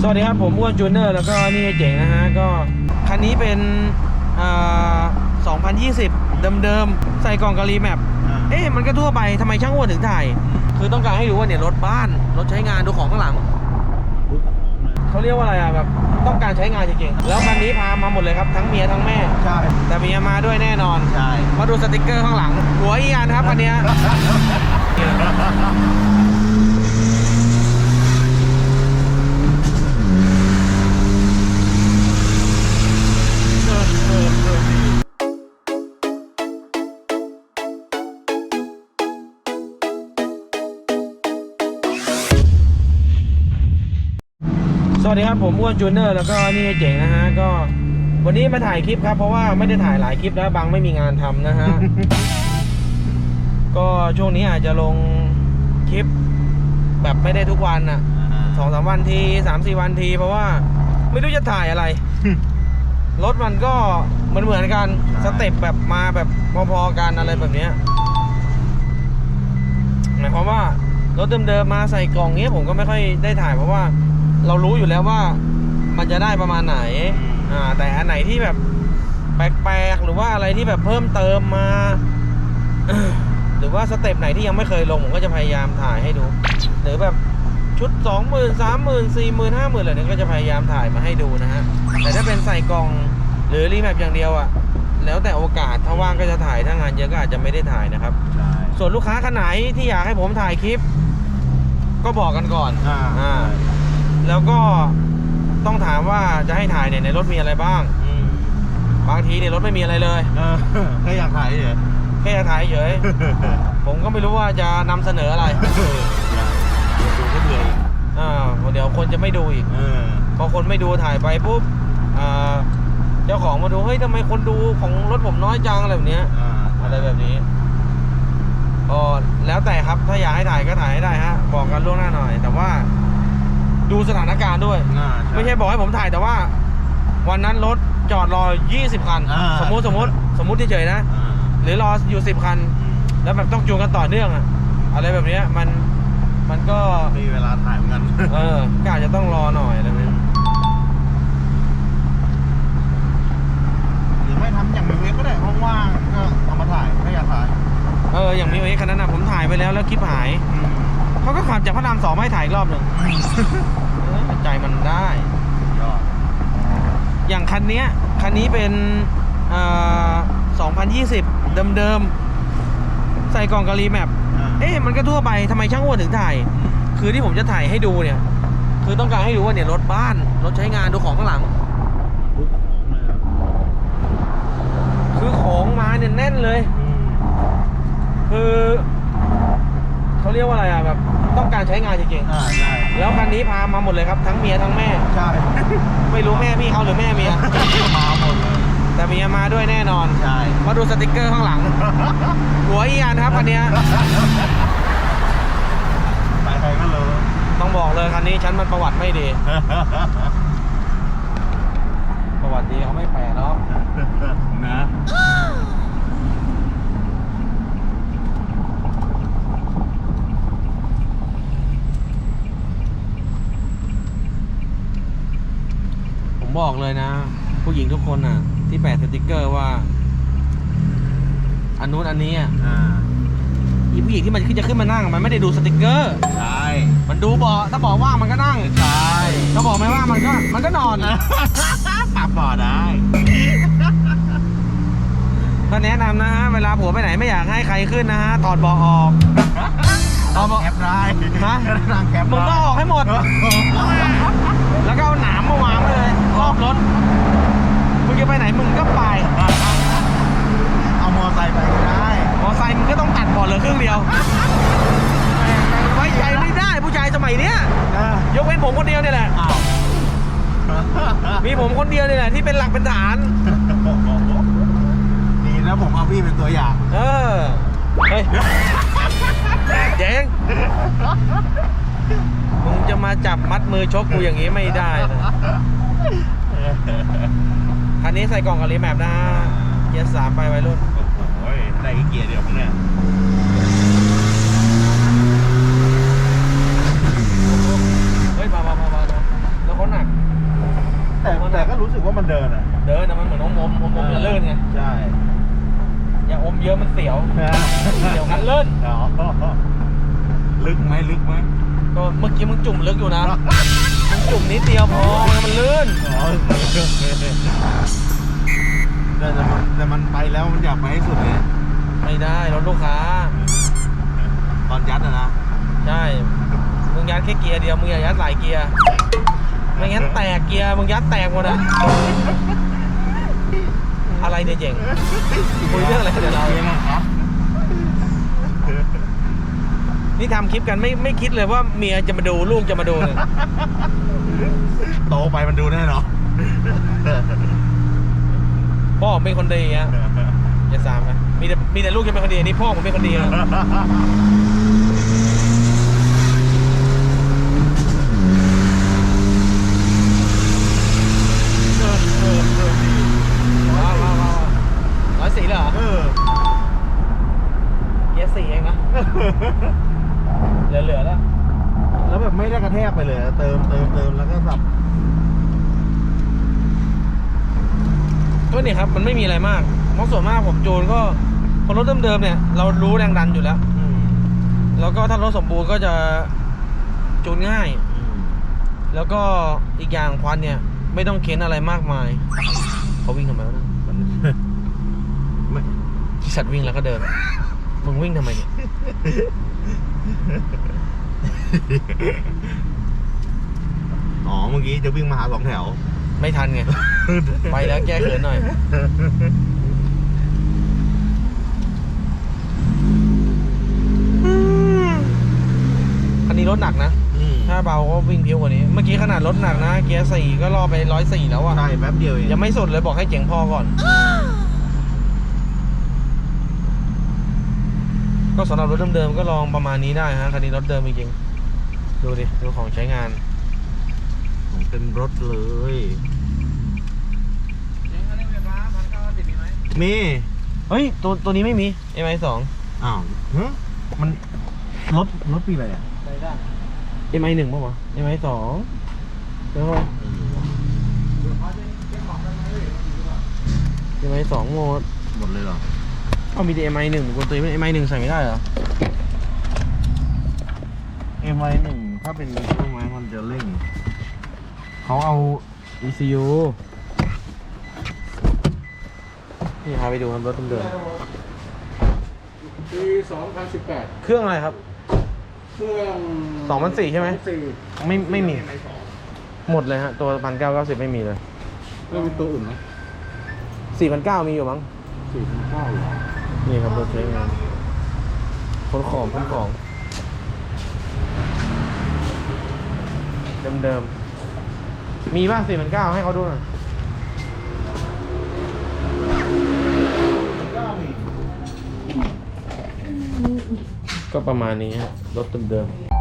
สวัสดีครับผมอ้วนจูเนอร์แล้วก็นี่เจ๋งนะฮะก็คันนี้เป็นอ่า2020 เดิมๆ ใส่กล่องกะรีแมปเอ๊ะมันก็ทั่วไปทำไมช่างอ้วนถึงถ่าย คือต้องการให้รู้ว่าเนี่ยรถบ้าน รถใช้งานดูของข้างหลัง เขาเรียกว่าอะไรอะแบบต้องการใช้งานจริงๆ แล้วคันนี้พามาหมดเลยครับทั้งเมียทั้งแม่ ใช่ แต่เมียมาด้วยแน่นอน ใช่ มาดูสติกเกอร์ข้างหลัง หัวอีอันครับคันเนี้ ดีครับผมอ้วนจูเนอร์แล้วก็นี่เจ๋งนะฮะก็วันนี้มาถ่ายคลิปครับ เพราะว่าไม่ได้ถ่ายหลายคลิปแล้วบางไม่มีงานทำนะฮะ ก็ช่วงนี้อาจจะลงคลิป แบบไม่ได้ทุกวันอะสองสามวันทีสามสี่วันที เพราะว่าไม่รู้จะถ่ายอะไร รถมันก็เหมือนเหมือนกันสเต็ปแบบมาแบบพอๆกันอะไรแบบเนี้ยหมายความว่ารถเดิมๆมาใส่กล่องเงี้ยผมก็ไม่ค่อยได้ถ่ายเพราะว่า เรารู้อยู่แล้วว่ามันจะได้ประมาณไหนอ่าแต่อันไหนที่แบบแปลกๆหรือว่าอะไรที่แบบเพิ่มเติมมา หรือว่าสเต็ปไหนที่ยังไม่เคยลงผมก็จะพยายามถ่ายให้ดู หรือแบบชุดสองหมื่นสามหมื่นสี่หมื่นห้าหมื่นอะไรเนี่ยก็จะพยายามถ่ายมาให้ดูนะฮะ แต่ถ้าเป็นใส่กล่องหรือรีแมปอย่างเดียวอะแล้วแต่โอกาสถ้าว่างก็จะถ่ายถ้างานเยอะก็อาจจะไม่ได้ถ่ายนะครับใช่ส่วนลูกค้าคนไหนที่อยากให้ผมถ่ายคลิป ก็บอกกันก่อน อ่าอ่า แล้วก็ต้องถามว่าจะให้ถ่ายเนี่ยในรถมีอะไรบ้าง อืมบางทีเนี่ยรถไม่มีอะไรเลย เออแค่อยากถ่ายเฉยแค่จะถ่ายเฉย ผมก็ไม่รู้ว่าจะนำเสนออะไรดูก็เบื่ออีกอ่าเดี๋ยวคนจะไม่ดูอีก เออพอคนไม่ดูถ่ายไปปุ๊บอ่าเจ้าของมาดูเฮ้ยทำไมคนดูของรถผมน้อยจังอะไรแบบเนี้ย อ่าอะไรแบบนี้ก็แล้วแต่ครับ ถ้าอยากให้ถ่ายก็ถ่ายให้ได้ฮะ บอกกันล่วงหน้าหน่อย แต่ว่า ดูสถานการณ์ด้วย อ่าไม่ใช่บอกให้ผมถ่ายแต่ว่า วันนั้นรถจอดรอ 20 คัน อ่า สมมุติสมมุติสมมุติเฉยๆนะ อ่าหรือรออยู่ 10 คัน แล้วแบบต้องจูงกันต่อเนื่องอะอะไรแบบเนี้ยมันมันก็ มีเวลาถ่ายเหมือนกัน เออก็อาจจะต้องรอหน่อยอะไรแบบนี้หรือไม่ทำอย่างเว็บก็ได้ว่างๆก็เอามาถ่ายถ้าอยากถ่ายเอออย่างมีเอ็กคันนั้นนะผมถ่ายไปแล้วแล้วคลิปหาย อืม เขาก็ขับจากพระรามสองมาให้ถ่ายอีกรอบหนึ่งเออใจมันได้ ยอดอย่างคันเนี้ยคันนี้เป็นเอ่อ2020 เดิมๆ ใส่กล่องกะรีแมปอ่าเอ๊ะมันก็ทั่วไปทำไมช่างอ้วนถึงถ่าย คือที่ผมจะถ่ายให้ดูเนี่ย คือต้องการให้รู้ว่าเนี่ยรถบ้าน รถใช้งานดูของข้างหลังปุ๊บเลยอะคือของมาเนี่ยแน่นเลยอืมคือเขาเรียกว่าอะไรอะแบบ ต้องการใช้งานจริงอ่าใช่ๆ แล้วคันนี้พามาหมดเลยครับทั้งเมียทั้งแม่ ใช่ไม่รู้แม่พี่เขาหรือแม่เมีย มาหมดเลยแต่เมียมาด้วยแน่นอน ใช่มาดูสติกเกอร์ข้างหลัง หัวอีอันครับคันเนี้ยใครๆก็รู้ ต้องบอกเลยคันนี้ฉันมันประวัติไม่ดี ประวัติดีเขาไม่แปลเนาะนะ ผม บอกเลยนะ ผู้หญิงทุกคนอะ ที่แปะสติกเกอร์ว่า อันนู้นอันนี้อะอ่าอีผู้หญิงที่มันขึ้นจะขึ้นมานั่ง มันไม่ได้ดูสติกเกอร์ ใช่มันดูเบาะถ้าเบอกว่างมันก็นั่งใช่ถ้าบอกไม่ว่างมันก็ มันก็นอน ปรับบ่อได้ ก็แนะนำนะฮะเวลาผัวไปไหนไม่อยากให้ใครขึ้นนะฮะถอดเบาะออกเอาบอกแอปได้ฮะ นั่งแคปมึงต้องออกให้หมด แล้วก็เอาหนามมาวางไว้เลย รอบรถ มึงจะไปไหนมึงก็ไป เอามอไซค์ไปก็ได้มอไซค์มึงก็ต้องตัดเบาะเหลือครึ่งเดียว ไว้ใจไม่ได้ผู้ชายสมัยเนี้ย เออยกเว้นผมคนเดียวเนี่ยแหละ อ้าวมีผมคนเดียวเนี่ยแหละที่เป็นหลักเป็นฐาน ดีแล้วผมเอาพี่เป็นตัวอย่าง เออ เฮ้ยเจ๋งมึงจะมาจับมัดมือชกกูอย่างนี้ไม่ได้นะ คันนี้ใส่กล่องกับรีแมปนะฮะเกียร์สามไปไว้รุ่น โอ้ยได้อีกเกียร์เดียวมั้งเนี่ยเฮ้ยมามามามามาแล้วเขาหนัก แต่แต่ก็รู้สึกว่ามันเดินอะเดินนะมันเหมือนอมอมอมอมจะเลื่อนไง ใช่อย่าอมเยอะมันเสียวเดี๋ยวมันเลื่อนอ๋อลึกไหมลึกไหมก็เมื่อกี้มึงจุ่มลึกอยู่นะมึง จุ่มนิดเดียวพอมันเลื่อนอ๋อแต่แต่มันแต่มันไปแล้วมันอยากไปให้สุดเลยไม่ได้รถลูกค้า ตอนยัดอะนะใช่มึงยัดแค่เกียร์เดียวมึงอย่ายัดหลายเกียร์ไม่งั้นแตกเกียร์มึงยัดแตกหมดอะอะไรเนี่ยเจ๋งคุยเรื่องอะไรกันเดี๋ยวเรา เองครับ นี่ทำคลิปกันไม่ไม่คิดเลยว่าเมียจะมาดูลูกจะมาดูเนี่ยโตไปมันดูแน่นอนพ่อผมเป็นคนดีอะอย่าสามนะมีแต่มีแต่ลูกจะเป็นคนดีนี่พ่อผมเป็นคนดีนะ ไม่ได้กระแทกไปเลยเติมเติมเติมแล้วก็สับก็เนี่ยครับ มันไม่มีอะไรมากเพราะส่วนมากผมจูนก็พอรถเดิมๆเนี่ย เรารู้แรงดันอยู่แล้ว อืมแล้วก็ถ้ารถสมบูรณ์ก็จะจูนง่าย อืมแล้วก็อีกอย่างควันเนี่ย ไม่ต้องเค้นอะไรมากมายเขาวิ่งทำไมวะเนะมัน ไม่สัตว์วิ่งแล้วก็เดินมึงวิ่งทำไมเนี่ย อ๋อเมื่อกี้จะวิ่งมาหาสองแถว ไม่ทันไง ไปแล้วแก้เขินหน่อย คันนี้รถหนักนะ อืมถ้าเบาก็วิ่งเพี้ยวกว่านี้ เมื่อกี้ขนาดรถหนักนะ เกียร์สี่ก็รอไปร้อยสี่แล้วอะใช่แป๊บเดียวเองยังไม่สุดเลยบอกให้เจ๋งพอก่อน ก็สำหรับรถเดิมๆก็ลองประมาณนี้ได้ฮะคันนี้รถเดิมจริงๆ ดูดิ ดูของใช้งานของเต็มรถเลย มี เฮ้ย ตัวตัวนี้ไม่มี MI สองอ้าวฮะมันรถรถปีอะไรอะ MI หนึ่งป่าวะ MI สองแล้วก็ MI สองโหมดหมดเลยเหรอเอามีแต่ MI หนึ่งคนตีเป็น MI หนึ่งใส่ไม่ได้เหรอ MI หนึ่ง ถ้าเป็นช่วงไม้มันจะเร่ง เขาเอา ECU นี่พาไปดูครับรถเดิมปี 2018ๆเครื่องอะไรครับ เครื่อง2004ใช่ไหม4ไม่ไม่มี หมดเลยฮะ ตัวพันเก้าเก้าสิบไม่มีเลยเรื่องตัวอื่นไหมสี่พันเก้ามีอยู่มั้ง 4,900เหรอนี่ครับรถใช้งานคนของคนของ เดิมๆ มีป่ะสี่พันเก้าให้เขาดูหน่อยก็ประมาณนี้ฮะรถเดิมๆ